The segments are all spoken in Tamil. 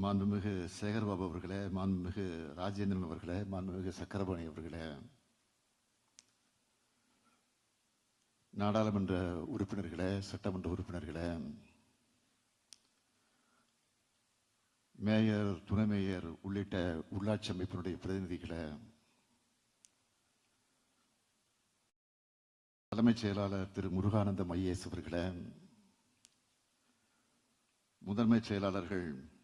மாண்புமிகு சேகர்பாபு அவர்களே மாண்புமிகு ராஜேந்திரன் அவர்களே மாண்புமிகு சக்கரபாணி அவர்களே. நாடாளுமன்ற உறுப்பினர்களே சட்டமன்ற உறுப்பினர்களே. மேயர் துணை மேயர் உள்ளிட்ட உள்ளாட்சி அமைப்பினுடைய பிரதிநிதிகளை. தலைமைச் செயலாளர் திரு முருகானந்தம் ஐஏஎஸ் அவர்களே. முதன்மை செயலாளர்கள்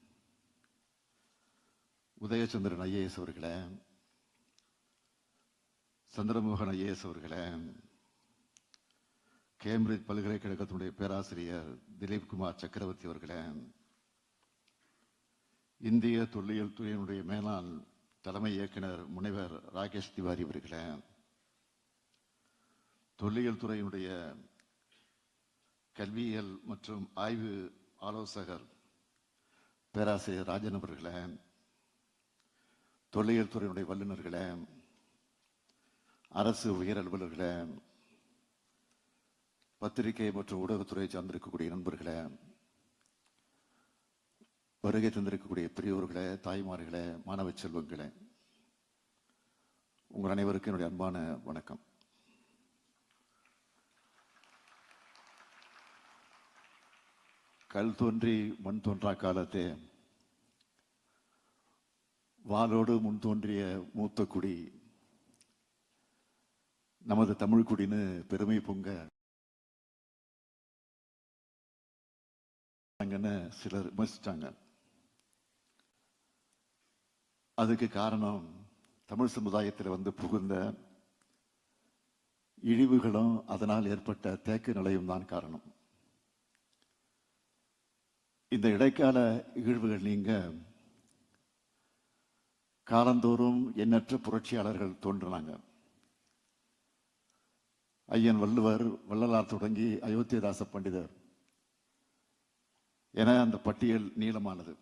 உதயச்சந்திரன் ஐஏஎஸ் அவர்களே சந்திரமோகன் ஐஏஎஸ் அவர்களே கேம்பிரிட்ஜ் பல்கலைக்கழகத்தினுடைய பேராசிரியர் திலீப் குமார் சக்கரவர்த்தி அவர்களே இந்திய தொல்லியல் துறையினுடைய மேலாண் தலைமை இயக்குனர் முனைவர் ராகேஷ் திவாரி அவர்களே தொல்லியல் துறையினுடைய கல்வியியல் மற்றும் ஆய்வு ஆலோசகர் பேராசிரியர் ராஜன் அவர்களே தொல்லியல் துறையினுடைய வல்லுநர்களை அரசு உயர் அலுவலர்களை பத்திரிகை மற்றும் ஊடகத்துறையை சார்ந்திருக்கக்கூடிய நண்பர்களை வருகை தந்திருக்கக்கூடிய பெரியோர்களை தாய்மார்களை மாணவ செல்வங்களை உங்கள் அனைவருக்கும் என்னுடைய அன்பான வணக்கம். கல் தோன்றி மண் தோன்றா காலத்தே வாளோடு முன் தோன்றிய மூத்த குடி நமது தமிழ் குடின்னு பெருமை பொங்க சிலர் விமர்சித்தாங்க அதுக்கு காரணம் தமிழ் சமுதாயத்தில் வந்து புகுந்த இழிவுகளும் அதனால் ஏற்பட்ட தேக்க நிலையும் தான் காரணம். இந்த இடைக்கால இழிவுகள் நீங்கள் காலந்தோறும் எண்ணற்ற புரட்சியாளர்கள் தோன்றினாங்க. ஐயன் வள்ளுவர் வள்ளலார் தொடங்கி அயோத்தியதாச பண்டிதர் என அந்த பட்டியல் நீளமானது.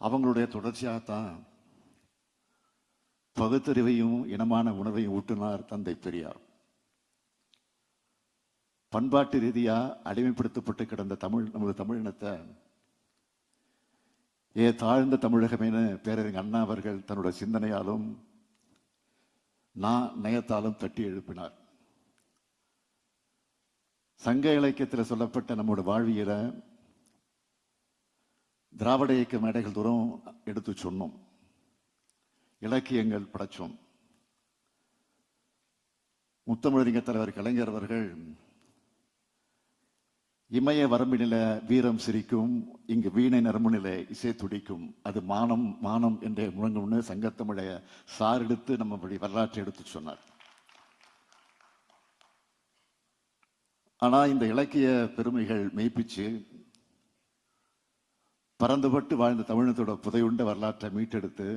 அவங்களுடைய தொடர்ச்சியாகத்தான் பகுத்தறிவையும் இனமான உணவையும் ஊட்டினார் தந்தை பெரியார். பண்பாட்டு ரீதியா அடிமைப்படுத்தப்பட்டு கிடந்த தமிழ் நமது தமிழினத்தை ஏ தாழ்ந்த தமிழகமேனு பேரறிஞர் அண்ணா அவர்கள் தன்னுடைய சிந்தனையாலும் நான் நயத்தாலும் தட்டி எழுப்பினார். சங்க இலக்கியத்தில் சொல்லப்பட்ட நம்மோட வாழ்வியல திராவிட இயக்க மேடைகள் தூரம் எடுத்து சொன்னோம். இலக்கியங்கள் படைச்சோம். முத்தமிழறிஞர் தலைவர் கலைஞர் அவர்கள் இமய வரம்பினில வீரம் சிரிக்கும் இங்கு வீணை நரம்புநிலை இசை துடிக்கும். அது மானம் மானம் என்ற முழங்கும்னு சங்கத்தமிழைய சார் எடுத்து நம்ம இப்படி வரலாற்றை எடுத்து சொன்னார். ஆனால் இந்த இலக்கிய பெருமைகள் மெய்ப்பிச்சு பறந்துபட்டு வாழ்ந்த தமிழத்தோட புதையுண்ட வரலாற்றை மீட்டெடுத்து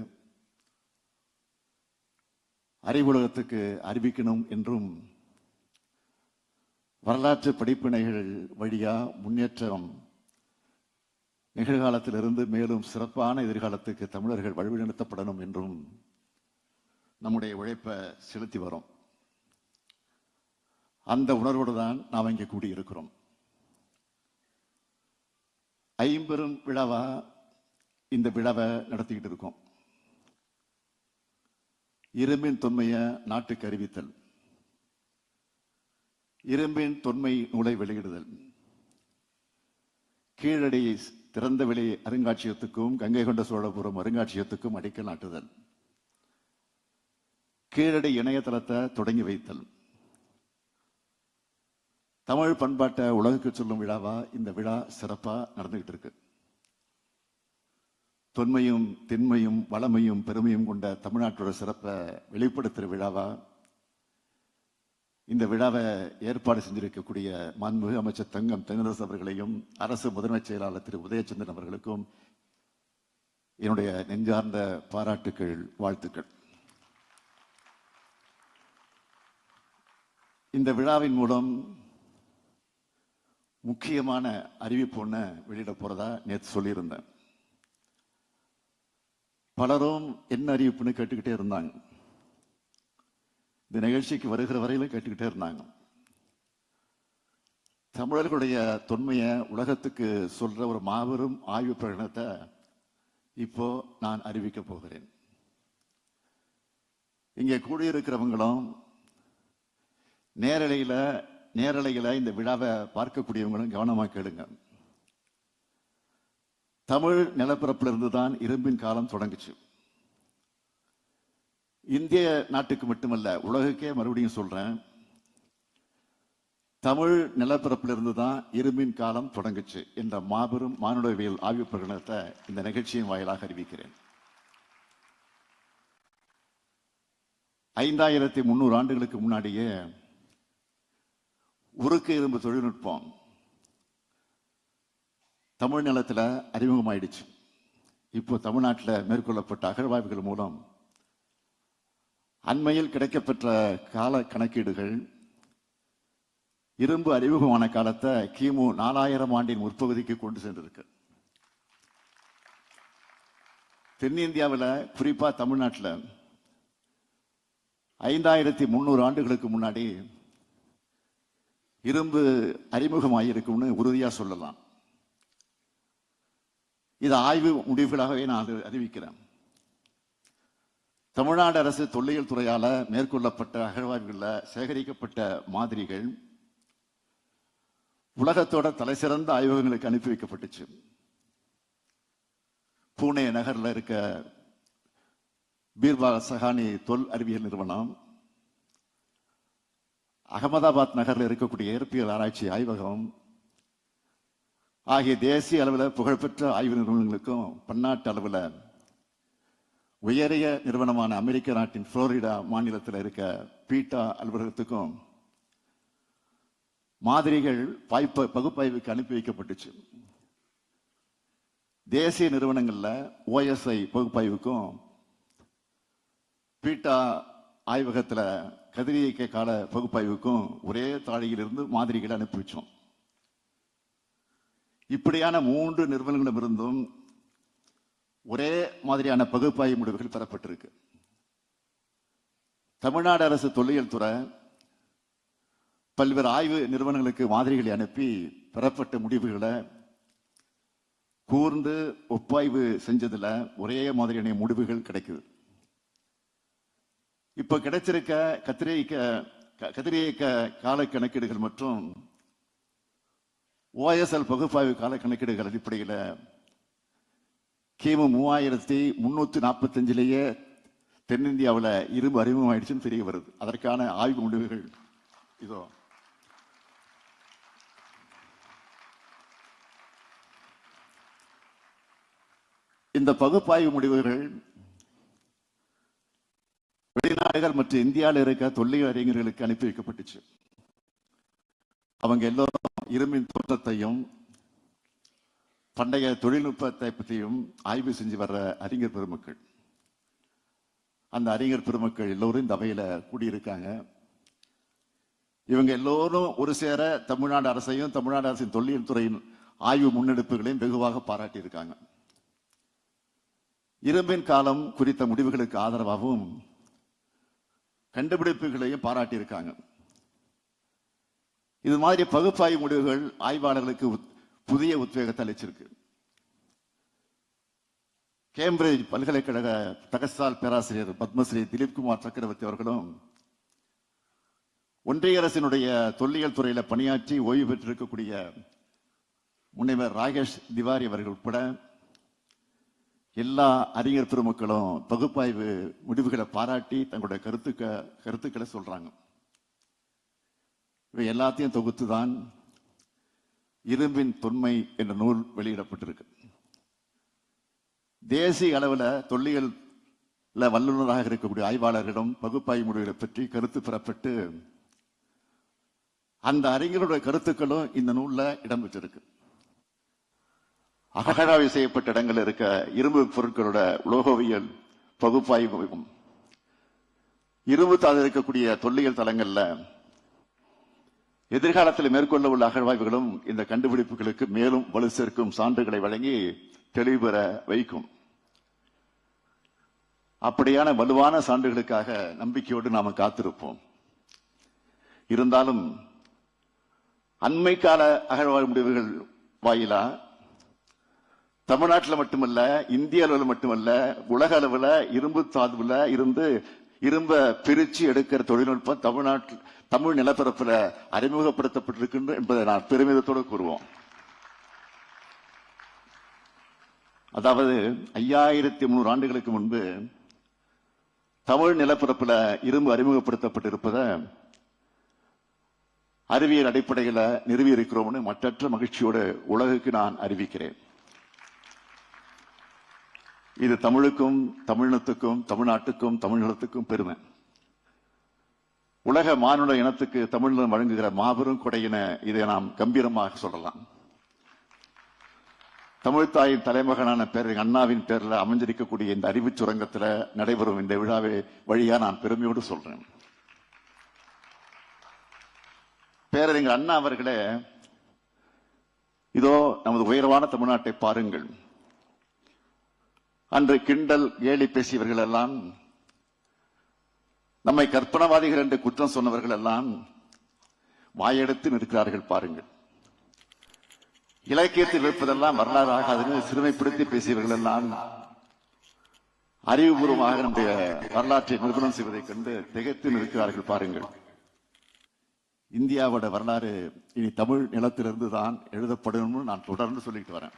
அறிவுலகத்துக்கு அறிவிக்கணும் என்றும் வரலாற்று படிப்பினைகள் வழியாக முன்னேற்றம் நிகழ்காலத்திலிருந்து மேலும் சிறப்பான எதிர்காலத்துக்கு தமிழர்கள் வழிநடத்தப்படணும் என்றும் நம்முடைய உழைப்பை செலுத்தி வரோம். அந்த உணர்வோடு தான் நாம் இங்கே கூடியிருக்கிறோம். ஐம்பெரும் விழாவா இந்த விழாவை நடத்திக்கிட்டு இருக்கோம். இரும்பின் தொன்மையை நாட்டுக்கு அறிவித்தல். இரும்பின் தொன்மை நூலை வெளியிடுதல். கீழடி திறந்த வெளி அருங்காட்சியகத்துக்கும் கங்கை கொண்ட சோழபுரம் அருங்காட்சியகத்துக்கும் அடிக்கல் நாட்டுதல். கீழடி இணையதளத்தை தொடங்கி வைத்தல். தமிழ் பண்பாட்டை உலகுக்கு சொல்லும் விழாவா? இந்த விழா சிறப்பாக நடந்துகிட்டு இருக்கு. தொன்மையும் திண்மையும் வளமையும் பெருமையும் கொண்ட தமிழ்நாட்டோட சிறப்பை வெளிப்படுத்துகிற விழாவா? இந்த விழாவை ஏற்பாடு செஞ்சிருக்கக்கூடிய மாண்புமிகு அமைச்சர் தங்கம் தென்னரசு அவர்களையும் அரசு முதன்மைச் செயலாளர் திரு உதயச்சந்திரன் அவர்களுக்கும் என்னுடைய நெஞ்சார்ந்த பாராட்டுக்கள் வாழ்த்துக்கள். இந்த விழாவின் மூலம் முக்கியமான அறிவிப்பு ஒன்று வெளியிட போறதா நேற்று சொல்லியிருந்தேன். பலரும் என்ன அறிவிப்புன்னு கேட்டுக்கிட்டே இருந்தாங்க. இந்த நிகழ்ச்சிக்கு வருகிற வரையிலும் கேட்டுக்கிட்டே இருந்தாங்க. தமிழர்களுடைய தொன்மையை உலகத்துக்கு சொல்ற ஒரு மாபெரும் ஆய்வு பிரகடனத்தை இப்போ நான் அறிவிக்க போகிறேன். இங்கே கூடியிருக்கிறவங்களும் நேரலையில் நேரலையில் இந்த விழாவை பார்க்கக்கூடியவங்களும் கவனமாக கேளுங்க. தமிழ் நிலப்பரப்பிலிருந்து தான் இரும்பின் காலம் தொடங்குச்சு. இந்திய நாட்டுக்கு மட்டுமல்ல உலகக்கே மறுபடியும் சொல்றேன். தமிழ் நிலப்பரப்பிலிருந்து தான் இரும்பின் காலம் தொடங்குச்சு என்ற மாபெரும் மானுடவியல் ஆய்வு பிரகடனத்தை இந்த நிகழ்ச்சியின் வாயிலாக அறிவிக்கிறேன். ஐந்தாயிரத்தி முந்நூறு ஆண்டுகளுக்கு முன்னாடியே உருக்கு இரும்பு தொழில்நுட்பம் தமிழ் நிலத்துல அறிமுகமாயிடுச்சு. இப்போ தமிழ்நாட்டில் மேற்கொள்ளப்பட்ட அகழ்வாய்வுகள் மூலம் அண்மையில் கிடைக்கப்பெற்ற கால கணக்கீடுகள் இரும்பு அறிமுகமான காலத்தை கிமு நாலாயிரம் ஆண்டின் முற்பகுதிக்கு கொண்டு சென்றிருக்கு. தென்னிந்தியாவில் குறிப்பாக தமிழ்நாட்டில் ஐந்தாயிரத்தி முன்னூறு ஆண்டுகளுக்கு முன்னாடி இரும்பு அறிமுகமாயிருக்கும்னு உறுதியாக சொல்லலாம். இது ஆய்வு முடிவுகளாகவே நான் அறிவிக்கிறேன். தமிழ்நாடு அரசு தொல்லியல் துறையால மேற்கொள்ளப்பட்ட அகழ்வாய்வுகளில் சேகரிக்கப்பட்ட மாதிரிகள் உலகத்தோட தலைசிறந்த ஆய்வகங்களுக்கு அனுப்பி வைக்கப்பட்டுச்சு. பூனே நகர்ல இருக்க பீர்பா சஹானி தொல் அறிவியல் நிறுவனம் அகமதாபாத் நகரில் இருக்கக்கூடிய இயற்பியல் ஆராய்ச்சி ஆய்வகம் ஆகிய தேசிய அளவில் புகழ்பெற்ற ஆய்வு நிறுவனங்களுக்கும் பன்னாட்டு அளவில் உயரிய நிறுவனமான அமெரிக்க நாட்டின் புளோரிடா மாநிலத்தில் இருக்க பீட்டா அலுவலகத்துக்கும் மாதிரிகள் பாய்ப்ப பகுப்பாய்வுக்கு அனுப்பி வைக்கப்பட்டுச்சு. தேசிய நிறுவனங்களில் ஓஎஸ்ஐ பகுப்பாய்வுக்கும் பீட்டா ஆய்வகத்தில் கதிரியக்க கால பகுப்பாய்வுக்கும் ஒரே தாழியிலிருந்து மாதிரிகளை அனுப்பி வச்சோம். இப்படியான மூன்று நிறுவனங்களிடமிருந்தும் ஒரே மாதிரியான பகுப்பாய்வு முடிவுகள் பெறப்பட்டிருக்கு தமிழ்நாடு அரசு தொல்லியல் துறை பல்வேறு ஆய்வு நிறுவனங்களுக்கு மாதிரிகளை அனுப்பி பெறப்பட்ட முடிவுகளை கூர்ந்து ஒப்பாய்வு செஞ்சதில் ஒரே மாதிரியான முடிவுகள் கிடைக்குது. இப்போ கிடைச்சிருக்க கத்திரிக்க கதிரியக்க கால கணக்கீடுகள் மற்றும் ஓஎஸ்எல் பகுப்பாய்வு கால கணக்கீடுகள் அடிப்படையில் கிமு மூவாயிரத்தி முன்னூத்தி நாற்பத்தஞ்சிலேயே தென்னிந்தியாவில் இரும்பு அறிமுகமாயிடுச்சுன்னு தெரிய வருது. அதற்கான ஆய்வு முடிவுகள் இதோ. இந்த பகுப்பாய்வு முடிவுகள் வெளிநாடுகள் மற்றும் இந்தியாவில் இருக்க தொல்லை அறிஞர்களுக்கு அனுப்பி வைக்கப்பட்டுச்சு. அவங்க எல்லோரும் இரும்பின் தோற்றத்தையும் பண்டைய தொழில்நுட்பத்தை பற்றியும் ஆய்வு செஞ்சு வர்ற அறிஞர் பெருமக்கள். அந்த அறிஞர் பெருமக்கள் எல்லோரும் இந்த அவையில் கூடியிருக்காங்க. இவங்க எல்லோரும் ஒரு சேர தமிழ்நாடு அரசையும் தமிழ்நாடு அரசின் தொல்லியல் துறையின் ஆய்வு முன்னெடுப்புகளையும் வெகுவாக பாராட்டியிருக்காங்க. இரும்பின் காலம் குறித்த முடிவுகளுக்கு ஆதரவாகவும் கண்டுபிடிப்புகளையும் பாராட்டியிருக்காங்க. இது மாதிரி பகுப்பாய்வு முடிவுகள் ஆய்வாளர்களுக்கு புதிய உத்வேகத்தை அளிச்சிருக்கு. கேம்பிரிட்ஜ் பல்கலைக்கழக தகசால் பேராசிரியர் பத்மஸ்ரீ திலீப்குமார் சக்கரவர்த்தி அவர்களும் ஒன்றிய அரசினுடைய தொல்லியல் துறையில் பணியாற்றி ஓய்வு பெற்றிருக்கக்கூடிய முனைவர் ராகேஷ் திவாரி அவர்கள் உட்பட எல்லா அறிஞர் பெருமக்களும் பகுப்பாய்வு முடிவுகளை பாராட்டி தங்களுடைய கருத்துக்க கருத்துக்களை சொல்றாங்க. இவை எல்லாத்தையும் தொகுத்து தான் இரும்பின் தொன்மை என்ற நூல் வெளியிடப்பட்டிருக்கு. தேசிய அளவில் தொல்லியல் வல்லுநராக இருக்கக்கூடிய ஆய்வாளர்களிடம் பகுப்பாய்வு முடிவுகளை பற்றி கருத்து பெறப்பட்டு அந்த அறிஞருடைய கருத்துக்களும் இந்த நூல்ல இடம்பெற்றிருக்கு அகழாய்வு செய்யப்பட்ட இடங்கள் இருக்க இரும்பு பொருட்களோட உலோகவியல் பகுப்பாய்வும் இரும்பு தாது இருக்கக்கூடிய தொல்லியல் தளங்கள்ல எதிர்காலத்தில் மேற்கொள்ள உள்ள அகழ்வாய்வுகளும் இந்த கண்டுபிடிப்புகளுக்கு மேலும் வலு சேர்க்கும் சான்றுகளை வழங்கி தெளிவு பெற வைக்கும். அப்படியான வலுவான சான்றுகளுக்காக நம்பிக்கையோடு நாம காத்திருப்போம். இருந்தாலும் அண்மை கால அகழ்வாய்வு முடிவுகள் வாயிலா? தமிழ்நாட்டில் மட்டுமல்ல இந்திய அளவில் மட்டுமல்ல உலக அளவில் இரும்பு தாதுவில் இருந்து இரும்ப பிரிச்சு எடுக்கிற தொழில்நுட்பம் தமிழ்நாட்டில் தமிழ் நிலப்பரப்பில் அறிமுகப்படுத்தப்பட்டிருக்கின்ற என்பதை நான் பெருமிதத்தோடு கூறுவோம். அதாவது ஐயாயிரத்தி முந்நூறு ஆண்டுகளுக்கு முன்பு தமிழ் நிலப்பரப்பில் இரும்பு அறிமுகப்படுத்தப்பட்டிருப்பதை அறிவியல் அடிப்படையில் நிறுவி இருக்கிறோம்னு மற்றற்ற மகிழ்ச்சியோடு உலகுக்கு நான் அறிவிக்கிறேன். இது தமிழுக்கும் தமிழினத்துக்கும் தமிழ்நாட்டுக்கும் தமிழ்நிலத்துக்கும் பெருமை. உலக மானுட இனத்துக்கு தமிழினம் வழங்குகிற மாபெரும் கொடையின இதை நாம் கம்பீரமாக சொல்லலாம். தமிழ்த்தாயின் தலைமகனான பேர் அண்ணாவின் பேர்ல அமைஞ்சிருக்கக்கூடிய இந்த அறிவு சுரங்கத்துல நடைபெறும் இந்த விழாவை வழியா நான் பெருமையோடு சொல்றேன். பேரறிஞர் அண்ணா அவர்களே இதோ நமது உயர்வான தமிழ்நாட்டை பாருங்கள். அன்று கிண்டல் கேலி பேசியவர்கள் எல்லாம் நம்மை கற்பனவாதிகள் என்று குற்றம் சொன்னவர்கள் எல்லாம் வாயெடுத்து நிற்கிறார்கள் பாருங்கள். இலக்கியத்தில் இருப்பதெல்லாம் வரலாறு ஆகாதுன்னு சிறுமைப்படுத்தி பேசியவர்கள் எல்லாம் அறிவுபூர்வமாக நம்முடைய வரலாற்றை நிறுவனம் செய்வதைக் கண்டு திகைத்து நிற்கிறார்கள் பாருங்கள். இந்தியாவோட வரலாறு இனி தமிழ் நிலத்திலிருந்து தான் எழுதப்படணும்னு நான் தொடர்ந்து சொல்லிட்டு வரேன்.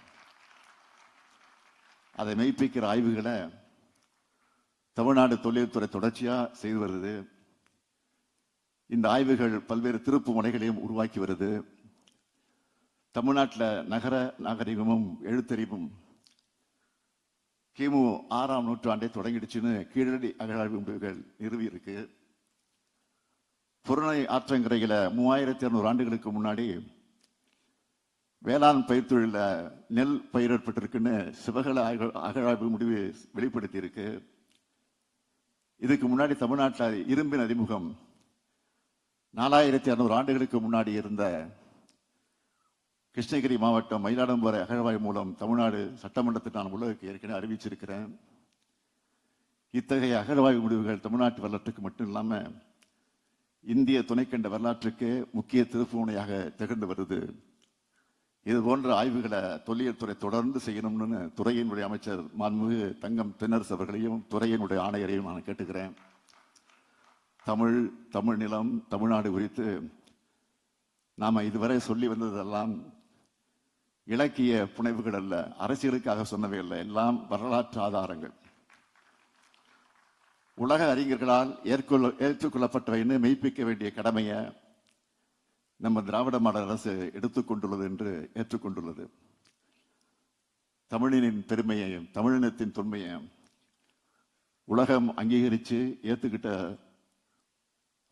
அதை மெய்ப்பிக்கிற ஆய்வுகளை தமிழ்நாடு தொழில்துறை தொடர்ச்சியாக செய்து வருது. இந்த ஆய்வுகள் பல்வேறு திருப்பு முனைகளையும் உருவாக்கி வருது. தமிழ்நாட்டில் நகர நாகரிகமும் எழுத்தறிவும் கிமு ஆறாம் நூற்றாண்டை தொடங்கிடுச்சுன்னு கீழடி அகழாய்வு முடிவுகள் நிறுவி இருக்கு. புறநை ஆற்றங்கரையில் மூவாயிரத்தி இருநூறு ஆண்டுகளுக்கு முன்னாடி வேளாண் பயிர் தொழிலில் நெல் பயிரிடப்பட்டிருக்குன்னு சிவகல அகழாய்வு முடிவு வெளிப்படுத்தி இருக்கு இதுக்கு முன்னாடி தமிழ்நாட்டில் இரும்பின் அறிமுகம் நாலாயிரத்தி அறுநூறு ஆண்டுகளுக்கு முன்னாடி இருந்த கிருஷ்ணகிரி மாவட்டம் மயிலாடும்பாறை அகழ்வாய் மூலம் தமிழ்நாடு சட்டமன்றத்தில் நான் உலகுக்கு ஏற்கனவே அறிவிச்சிருக்கிறேன். இத்தகைய அகழ்வாய்வு முடிவுகள் தமிழ்நாட்டு வரலாற்றுக்கு மட்டும் இல்லாமல் இந்திய துணைக்கண்ட வரலாற்றுக்கு முக்கிய திருப்புமுனையாக திகழ்ந்து வருது. இது போன்ற ஆய்வுகளை தொல்லியல் துறை தொடர்ந்து செய்யணும்னு துறையினுடைய அமைச்சர் மாண்புமிகு தங்கம் தென்னரசு அவர்களையும் துறையினுடைய ஆணையரையும் நான் கேட்டுக்கிறேன். தமிழ் தமிழ் நிலம் தமிழ்நாடு குறித்து நாம் இதுவரை சொல்லி வந்ததெல்லாம் இலக்கிய புனைவுகள் அல்ல அரசியலுக்காக சொன்னவை அல்ல எல்லாம் வரலாற்று ஆதாரங்கள். உலக அறிஞர்களால் ஏற்கொள்ள ஏற்றுக்கொள்ளப்பட்டவைன்னு மெய்ப்பிக்க வேண்டிய கடமையை நம்ம திராவிட மாடல் அரசு எடுத்துக்கொண்டுள்ளது என்று ஏற்றுக்கொண்டுள்ளது. தமிழினின் பெருமையையும் தமிழினத்தின் தொன்மையையும் உலகம் அங்கீகரித்து ஏற்றுக்கிட்ட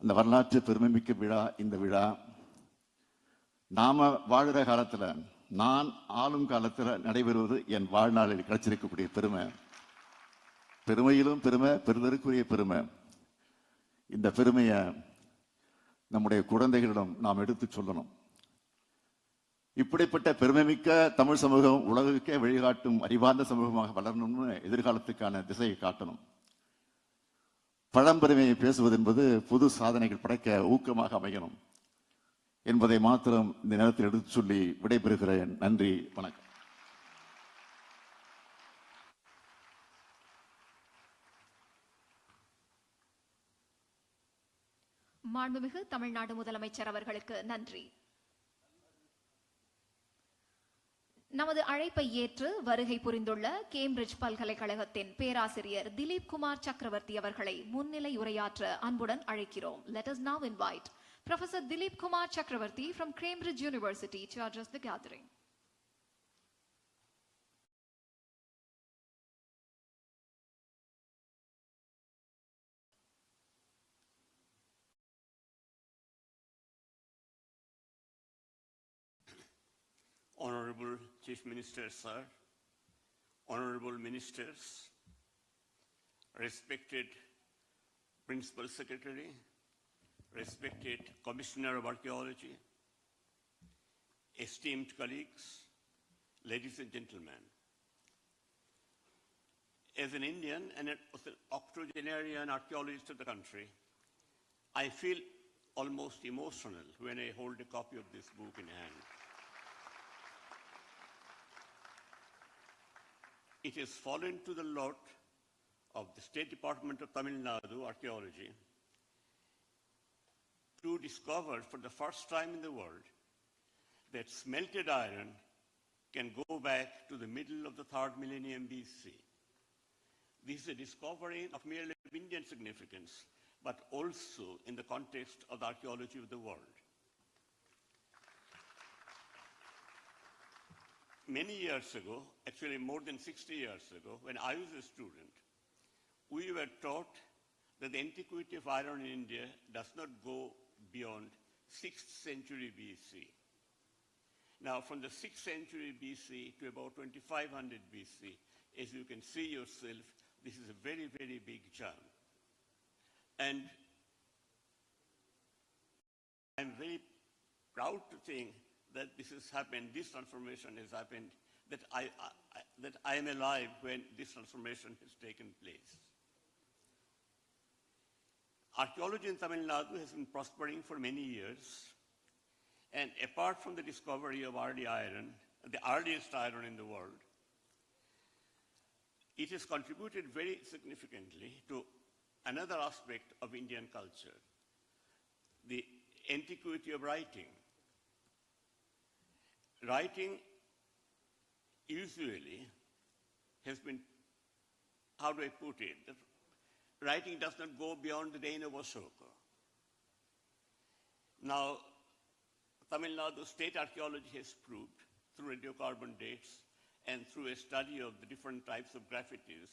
அந்த வரலாற்று பெருமைமிக்க விழா இந்த விழா. நாம வாழ்கிற காலத்தில் நான் ஆளும் காலத்தில் நடைபெறுவது என் வாழ்நாளில் கிடைச்சிருக்கக்கூடிய பெருமை. பெருமையிலும் பெருமை பெருதற்குரிய பெருமை. இந்த பெருமையை நம்முடைய குழந்தைகளிடம் நாம் எடுத்து சொல்லணும். இப்படிப்பட்ட பெருமைமிக்க தமிழ் சமூகம் உலகுக்கே வழிகாட்டும் அறிவார்ந்த சமூகமாக வளரணும்னு எதிர்காலத்துக்கான திசையை காட்டணும். பழம்பெருமையை பேசுவது என்பது புது சாதனைகள் படைக்க ஊக்கமாக அமையணும். என்பதை மாத்திரம் இந்த நேரத்தில் எடுத்து சொல்லி விடைபெறுகிறேன். நன்றி வணக்கம். மாண்புமிகு தமிழ்நாடு முதலமைச்சர் அவர்களுக்கு நன்றி நமது அழைப்பை ஏற்று வருகை புரிந்துள்ள கேம்பிரிட்ஜ் பல்கலைக்கழகத்தின் பேராசிரியர் திலீப் குமார் சக்கரவர்த்தி அவர்களை முன்னிலை உரையாற்ற அன்புடன் அழைக்கிறோம் let us now invite Professor Dilip Kumar Chakravarti from Cambridge University to address the gathering. Honorable Chief Minister, sir, honorable ministers, respected Principal Secretary, respected Commissioner of Archaeology, esteemed colleagues, ladies and gentlemen. As an Indian and an octogenarian archaeologist of the country, I feel almost emotional when I hold a copy of this book in hand. It has fallen to the lot of the State Department of Tamil Nadu Archaeology to discover for the first time in the world that smelted iron can go back to the middle of the third millennium BC. This is a discovery of merely Indian significance, but also in the context of the archaeology of the world. Many years ago, actually more than 60 years ago, when I was a student, we were taught that the antiquity of iron in India does not go beyond 6th century BC. Now, from the 6th century BC to about 2500 BC, as you can see yourself, this is a very, very big jump. And I'm very proud to think that this has happened, this transformation has happened, that I, I, that I am alive when this transformation has taken place. Archaeology in Tamil Nadu has been prospering for many years. And apart from the discovery of early iron, the earliest iron in the world, it has contributed very significantly to another aspect of Indian culture, the antiquity of writing. Writing usually has been, how do I put it, writing does not go beyond the of Ashoka. Now, Tamil Nadu state archaeology has proved through radiocarbon dates and through a study of the different types of graffitis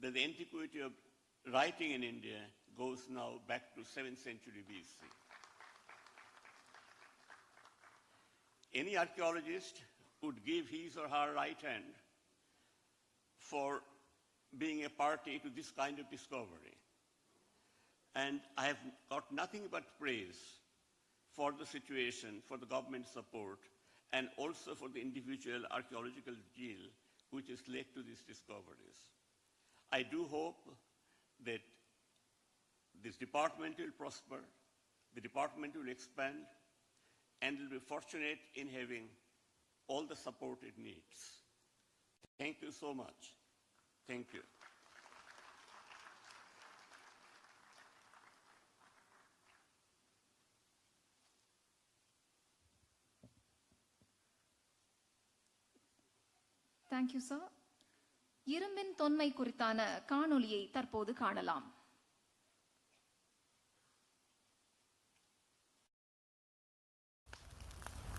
that the antiquity of writing in India goes now back to 7th century BC. Any archaeologist would give his or her right hand for being a party to this kind of discovery. And I have got nothing but praise for the situation, for the government support, and also for the individual archaeological zeal which has led to these discoveries. I do hope that this department will prosper, the department will expand, and will be fortunate in having all the support it needs. Thank you so much. Thank you. Thank you sir இரும்பின் தொன்மை குறித்தான காணொளியை தற்போது காணலாம்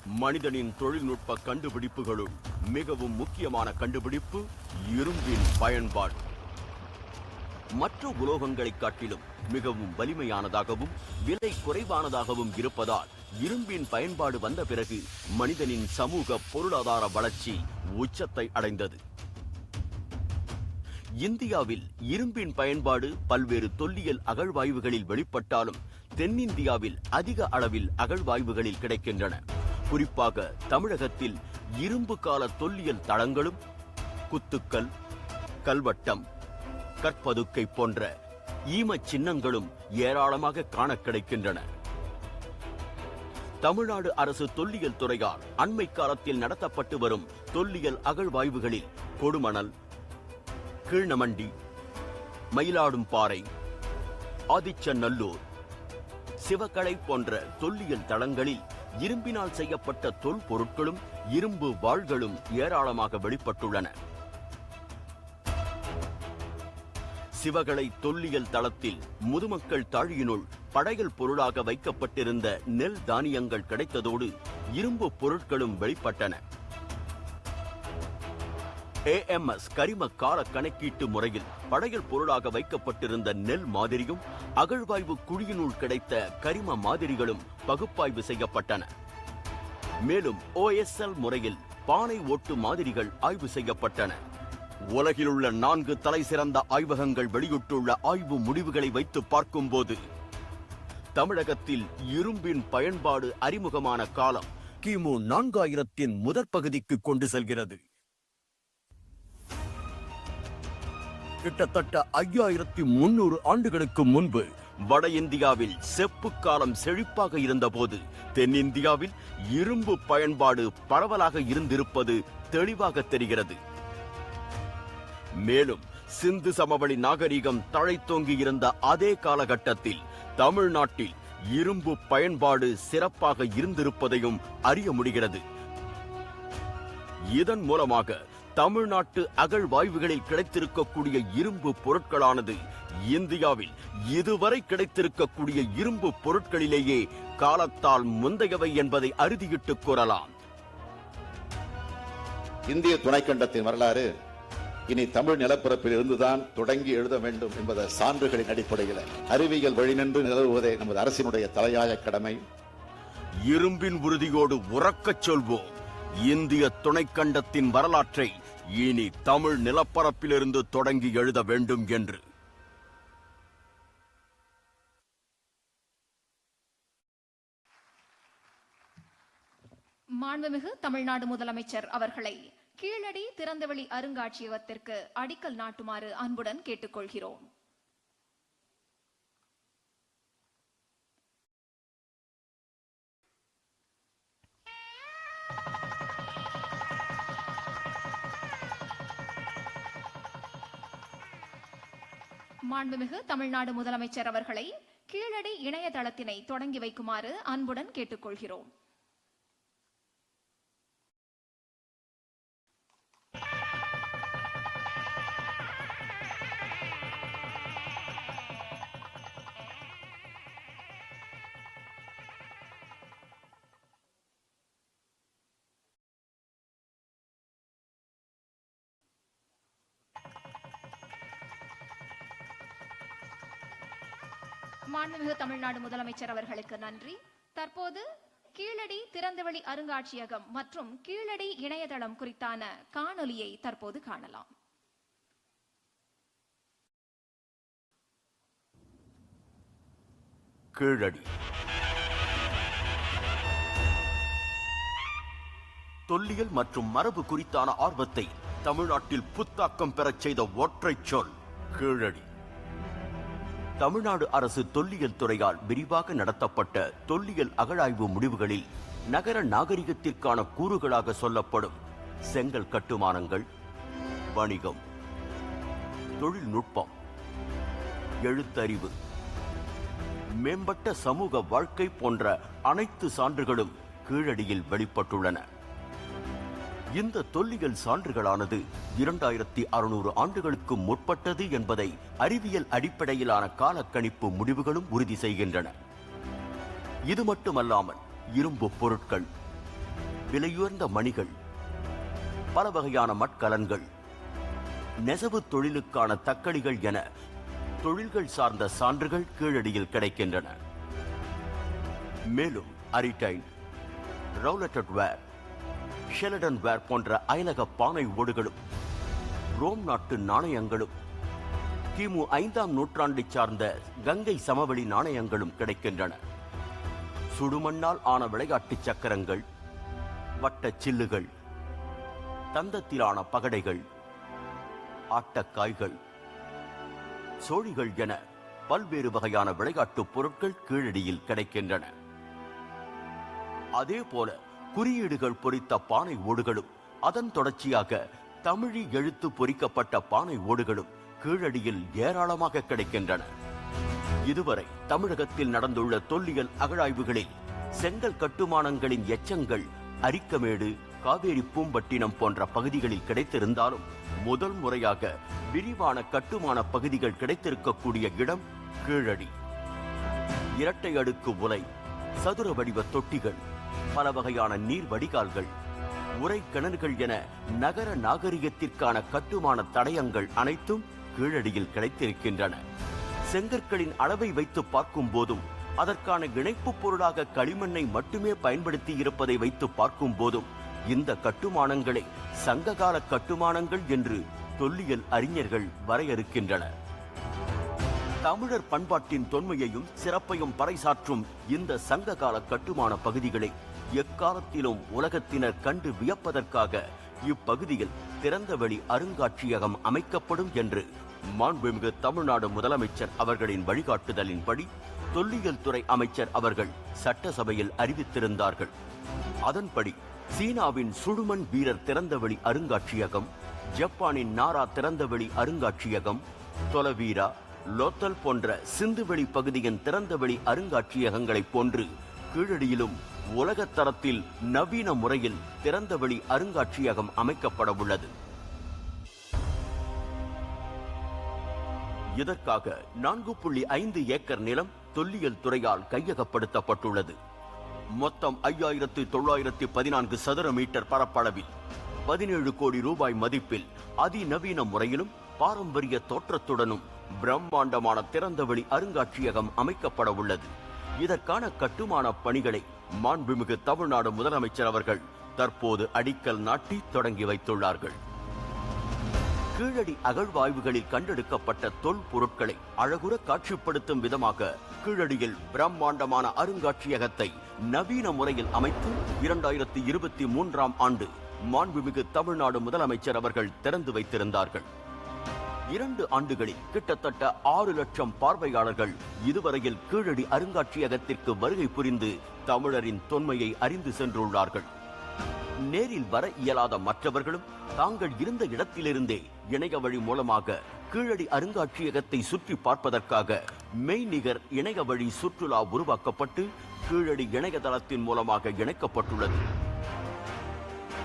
மனிதனின் தொழில்நுட்ப கண்டுபிடிப்புகளுள் மிகவும் முக்கியமான கண்டுபிடிப்பு இரும்பின் பயன்பாடு. மற்ற உலோகங்களைக் காட்டிலும் மிகவும் வலிமையானதாகவும் விலை குறைவானதாகவும் இருப்பதால் இரும்பின் பயன்பாடு வந்த பிறகு மனிதனின் சமூக பொருளாதார வளர்ச்சி உச்சத்தை அடைந்தது. இந்தியாவில் இரும்பின் பயன்பாடு பல்வேறு தொல்லியல் அகழ்வாய்வுகளில் வெளிப்பட்டாலும் தென்னிந்தியாவில் அதிக அளவில் அகழ்வாய்வுகளில் கிடைக்கின்றன. குறிப்பாக தமிழகத்தில் இரும்பு கால தொல்லியல் தளங்களும் குத்துக்கல் கல்வட்டம் கற்பதுக்கை போன்ற ஈமச் சின்னங்களும் ஏராளமாக காண கிடைக்கின்றன. தமிழ்நாடு அரசு தொல்லியல் துறையால் அண்மை காலத்தில் நடத்தப்பட்டு வரும் தொல்லியல் அகழ்வாய்வுகளில் கொடுமணல் கீழ்நமண்டி மயிலாடும்பாறை ஆதிச்சநல்லூர் சிவக்கலை போன்ற தொல்லியல் தளங்களில் இரும்பினால் செய்யப்பட்ட தொல்பொருட்களும் இரும்பு வாள்களும் ஏராளமாக வெளிப்பட்டுள்ளன. சிவகளை தொல்லியல் தளத்தில் முதுமக்கள் தாழியினுள் படையல் பொருளாக வைக்கப்பட்டிருந்த நெல் தானியங்கள் கிடைத்ததோடு இரும்பு பொருட்களும் வெளிப்பட்டன. ஏஎம்எஸ் கரிம கால கணக்கீட்டு முறையில் படையல் பொருளாக வைக்கப்பட்டிருந்த நெல் மாதிரியும் அகழ்வாய்வு குழியினுள் கிடைத்த கரிம மாதிரிகளும் பகுப்பாய்வு செய்யப்பட்டன. மேலும் ஓஎஸ்எல் முறையில் பானை ஓட்டு மாதிரிகள் ஆய்வு செய்யப்பட்டன. உலகிலுள்ள நான்கு தலை சிறந்த ஆய்வகங்கள் வெளியிட்டுள்ள ஆய்வு முடிவுகளை வைத்து பார்க்கும்போது தமிழகத்தில் இரும்பின் பயன்பாடு அறிமுகமான காலம் கிமு நான்காயிரத்தின் முதற் பகுதிக்கு கொண்டு செல்கிறது. கிட்டத்தட்ட ஐயாயிரத்தி முன்னூறு ஆண்டுகளுக்கு முன்பு வட இந்தியாவில் செப்பு காலம் செழிப்பாக இருந்தபோது தென்னிந்தியாவில் இரும்பு பயன்பாடு பரவலாக இருந்திருப்பது தெளிவாக தெரிகிறது. மேலும் சிந்து சமவெளி நாகரிகம் தழைத்தோங்கி இருந்த அதே காலகட்டத்தில் தமிழ்நாட்டில் இரும்பு பயன்பாடு சிறப்பாக இருந்திருப்பதையும் அறிய முடிகிறது. இதன் மூலமாக தமிழ்நாட்டு அகழ்வாய்வுகளில் கிடைத்திருக்கக்கூடிய இரும்பு பொருட்களானது இந்தியாவில் இதுவரை கிடைத்திருக்கக்கூடிய இரும்பு பொருட்களிலேயே காலத்தால் முந்தையவை என்பதை அறுதியிட்டுக் கூறலாம். இந்திய துணைக்கண்டத்தின் வரலாறு இனி தமிழ் நிலப்பரப்பில் இருந்துதான் தொடங்கி எழுத வேண்டும் என்பத சான்றுகளின் அடிப்படையில் அறிவியல் வழிநின்று நிலவுவதே நமது அரசினுடைய தலையாய கடமை. இரும்பின் உறுதியோடு உறக்கச் சொல்வோம். இந்திய துணைக்கண்டத்தின் வரலாற்றை இனி தமிழ் நிலப்பரப்பிலிருந்து தொடங்கி எழுத வேண்டும் என்று. மாண்புமிகு தமிழ்நாடு முதலமைச்சர் அவர்களை கீழடி திறந்தவெளி அருங்காட்சியகத்திற்கு அடிக்கல் நாட்டுமாறு அன்புடன் கேட்டுக்கொள்கிறோம். மாண்புமிகு தமிழ்நாடு முதலமைச்சர் அவர்களை கீழடி இணையதளத்தினை தொடங்கி வைக்குமாறு அன்புடன் கேட்டுக்கொள்கிறோம். மாண்புமிகு தமிழ்நாடு முதலமைச்சர் அவர்களுக்கு நன்றி. தற்போது கீழடி திறந்தவெளி அருங்காட்சியகம் மற்றும் கீழடி இணையதளம் குறித்தான காணொலியை தற்போது காணலாம். கீழடி. தொல்லியல் மற்றும் மரபு குறித்தான ஆர்வத்தை தமிழ்நாட்டில் புத்தாக்கம் பெறச் செய்த ஒற்றைச் சொல் கீழடி. தமிழ்நாடு அரசு தொல்லியல் துறையால் விரிவாக நடத்தப்பட்ட தொல்லியல் அகழாய்வு முடிவுகளில் நகர நாகரிகத்திற்கான கூறுகளாக சொல்லப்படும் செங்கல் கட்டுமானங்கள் வணிகம் தொழில்நுட்பம் எழுத்தறிவு மேம்பட்ட சமூக வாழ்க்கை போன்ற அனைத்து சான்றுகளும் கீழடியில் வெளிப்பட்டுள்ளன. இந்த தொல்லியல் சான்றுகளானது இரண்டாயிரத்தி அறுநூறு ஆண்டுகளுக்கு முற்பட்டது என்பதை அறிவியல் அடிப்படையிலான காலக்கணிப்பு முடிவுகளும் உறுதி செய்கின்றன. இது மட்டுமல்லாமல் இரும்பு பொருட்கள் விலையுயர்ந்த மணிகள் பல வகையான மட்கலன்கள் நெசவு தொழிலுக்கான தக்களிகள் என தொழில்கள் சார்ந்த சான்றுகள் கீழடியில் கிடைக்கின்றன. மேலும் அரிடைன் ரவுலட்டட் வேர் ஷெலடன் வேர் போன்ற அயலக பானை ஓடுகளும் ரோம் நாட்டு நாணயங்களும் கிமு ஐந்தாம் நூற்றாண்டைச் சார்ந்த கங்கை சமவெளி நாணயங்களும் கிடைக்கின்றன. சுடுமண்ணால் ஆன விளையாட்டு சக்கரங்கள் வட்டச் சில்லுகள் தந்தத்திலான பகடைகள் ஆட்டக்காய்கள் சோழிகள் என பல்வேறு வகையான விளையாட்டுப் பொருட்கள் கீழடியில் கிடைக்கின்றன. அதே போல குறியீடுகள் பொறித்த பானை ஓடுகளும். அதன் தொடர்ச்சியாக தமிழி எழுத்து பொறிக்கப்பட்ட பானை ஓடுகளும் கீழடியில் ஏராளமாக கிடைக்கின்றன. இதுவரை தமிழகத்தில் நடந்துள்ள தொல்லியல் அகழாய்வுகளில் செங்கல் கட்டுமானங்களின் எச்சங்கள் அரிக்கமேடு காவேரி பூம்பட்டினம் போன்ற பகுதிகளில் கிடைத்திருந்தாலும் முதல் முறையாக விரிவான கட்டுமான பகுதிகள் கிடைத்திருக்கக்கூடிய இடம் கீழடி. இரட்டை அடுக்கு உலை சதுர வடிவ தொட்டிகள் பல வகையான நீர் வடிகால்கள் உரை கிணறுகள் என நகர நாகரிகத்திற்கான கட்டுமான தடயங்கள் அனைத்தும் கீழடியில் கிடைத்திருக்கின்றன. செங்கற்களின் அளவை வைத்து பார்க்கும் போதும் அதற்கான இணைப்புப் பொருளாக களிமண்ணை மட்டுமே பயன்படுத்தி இருப்பதை வைத்து பார்க்கும் போதும் இந்த கட்டுமானங்களை சங்ககால கட்டுமானங்கள் என்று தொல்லியல் அறிஞர்கள் வரையறுக்கின்றனர். தமிழர் பண்பாட்டின் தொன்மையையும் சிறப்பையும் பறைசாற்றும் இந்த சங்க கால கட்டுமான பகுதிகளை எக்காலத்திலும் உலகத்தினர் கண்டு வியப்பதற்காக இப்பகுதியில் திறந்தவெளி அருங்காட்சியகம் அமைக்கப்படும் என்று மாண்புமிகு தமிழ்நாடு முதலமைச்சர் அவர்களின் வழிகாட்டுதலின்படி தொல்லியல் துறை அமைச்சர் அவர்கள் சட்டசபையில் அறிவித்திருந்தார்கள். அதன்படி சீனாவின் சுடுமண் வீரர் திறந்தவெளி அருங்காட்சியகம் ஜப்பானின் நாரா திறந்தவெளி அருங்காட்சியகம் தொலவீரா லோத்தல் போன்ற சிந்துவெளி பகுதியின் திறந்தவெளி அருங்காட்சியகங்களைப் போன்று கீழடியிலும் உலக தரத்தில் நவீன முறையில் திறந்தவெளி அருங்காட்சியகம் அமைக்கப்பட உள்ளது. இதற்காக நான்கு புள்ளி ஐந்து ஏக்கர் நிலம் தொல்லியல் துறையால் கையகப்படுத்தப்பட்டுள்ளது. மொத்தம் ஐயாயிரத்து தொள்ளாயிரத்து பதினான்கு சதுர மீட்டர் பரப்பளவில் பதினேழு கோடி ரூபாய் மதிப்பில் அதிநவீன முறையிலும் பாரம்பரிய தோற்றத்துடனும் பிரம்மாண்டமான திறந்தவெளி அருங்காட்சியகம் அமைக்கப்பட உள்ளது. இதற்கான கட்டுமான பணிகளை மாண்புமிகு தமிழ்நாடு முதலமைச்சர் அவர்கள் தற்போது அடிக்கல் நாட்டி தொடங்கி வைத்துள்ளார்கள். கீழடி அகழ்வாய்வுகளில் கண்டெடுக்கப்பட்ட தொல் பொருட்களை அழகுற காட்சிப்படுத்தும் விதமாக கீழடியில் பிரம்மாண்டமான அருங்காட்சியகத்தை நவீன முறையில் அமைத்து இரண்டாயிரத்தி இருபத்தி மூன்றாம் ஆண்டு மாண்புமிகு தமிழ்நாடு முதலமைச்சர் அவர்கள் திறந்து வைத்திருந்தார்கள். இரண்டு ஆண்டுகளில் கிட்டத்தட்ட ஆறு லட்சம் பார்வையாளர்கள் இதுவரையில் கீழடி அருங்காட்சியகத்திற்கு வருகை புரிந்து தமிழரின் தொன்மையை அறிந்து சென்றுள்ளார்கள். நேரில் வர இயலாத மற்றவர்களும் தாங்கள் இருந்த இடத்திலிருந்தே இணைய வழி மூலமாக கீழடி அருங்காட்சியகத்தை சுற்றி பார்ப்பதற்காக மெய்நிகர் இணைய வழி சுற்றுலா உருவாக்கப்பட்டு கீழடி இணையதளத்தின் மூலமாக இணைக்கப்பட்டுள்ளது.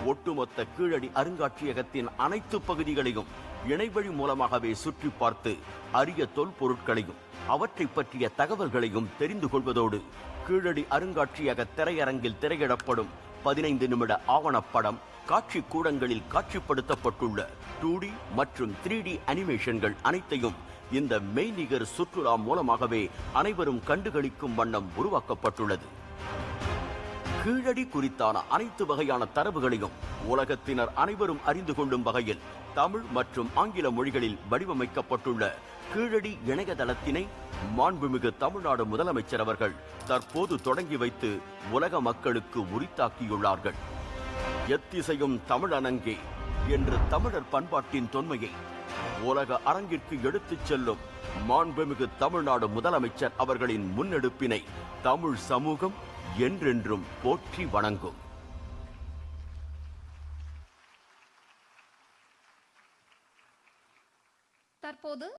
ஒட்டுமொத்த கீழடி அருங்காட்சியகத்தின் அனைத்து பகுதிகளையும் இணைவழி மூலமாகவே சுற்றி பார்த்து அரிய தொல்பொருட்களையும் அவற்றை பற்றிய தகவல்களையும் தெரிந்து கொள்வதோடு கீழடி அருங்காட்சியக திரையரங்கில் திரையிடப்படும் பதினைந்து நிமிட ஆவணப்படம் காட்சி கூடங்களில் காட்சிப்படுத்தப்பட்டுள்ள டூ டி மற்றும் த்ரீ டி அனிமேஷன்கள் அனைத்தையும் இந்த மெய்நிகர் சுற்றுலா மூலமாகவே அனைவரும் கண்டுகளிக்கும் வண்ணம் உருவாக்கப்பட்டுள்ளது. கீழடி குறித்தான அனைத்து வகையான தரவுகளையும் உலகத்தினர் அனைவரும் அறிந்து கொள்ளும் வகையில் தமிழ் மற்றும் ஆங்கில மொழிகளில் வடிவமைக்கப்பட்டுள்ள கீழடி இணையதளத்தினை மாண்புமிகு தமிழ்நாடு முதலமைச்சர் அவர்கள் தற்போது தொடங்கி வைத்து உலக மக்களுக்கு உரித்தாக்கியுள்ளார்கள். எத்திசையும் தமிழனங்கே என்று தமிழர் பண்பாட்டின் தொன்மையை உலக அரங்கிற்கு எடுத்துச் செல்லும் மாண்புமிகு தமிழ்நாடு முதலமைச்சர் அவர்களின் முன்னெடுப்பினை தமிழ் சமூகம் என்றென்றும் போற்றி வணங்கும். தற்போது